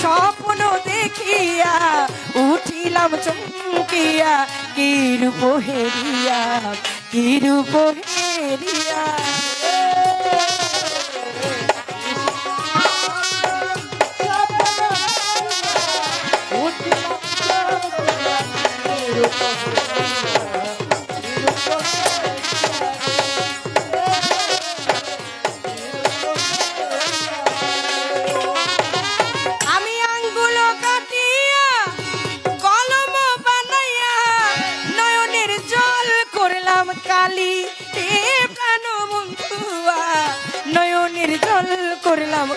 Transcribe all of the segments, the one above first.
স্বপ্ন দেখিয়া উঠিলাম চমকিয়া কি রূপ হেরিয়া? কি রূপ হেরিয়া? আমি কালি হে প্রাণ বন্ধুয়া নয়নের জল করলাম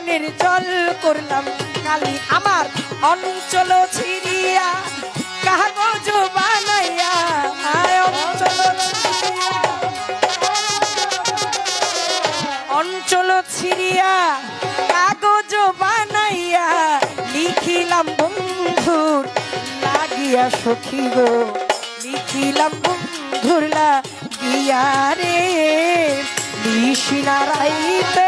নয়নের জল করলাম কালি আমার অঞ্চল ছিড়িয়া কাগজ বানাইয়া অঞ্চল অঞ্চল ছিড়িয়া কাগজ বানাইয়া লিখিলাম বন্ধুর লাগিয়া সখী গো। লিখিলাম বন্ধুর লাগিয়া রে নিশিনারাইতে ওরে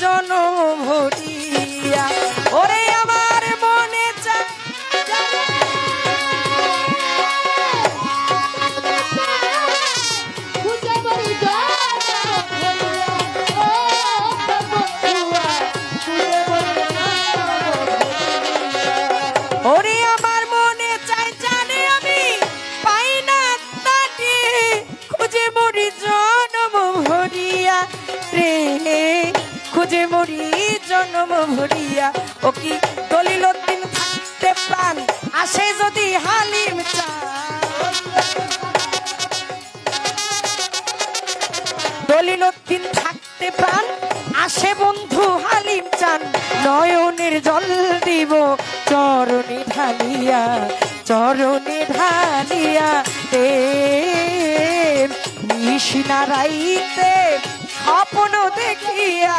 জনম ভরিয়া ওরে আমার মনে ওরে খুঁজে মরি, জনম ভরিয়া। ও কি দলিল দিন থাকতে প্রাণ আসে যদি হালিম চা দলিলুদ্দিন থাকতে প্রাণ আসে বন্ধু হালিম চান। নয়নের জল দিব, চরণে ঢালিয়া চরণে ঢালিয়া। এ নিশিনারাইতে স্বপ্ন দেখিয়া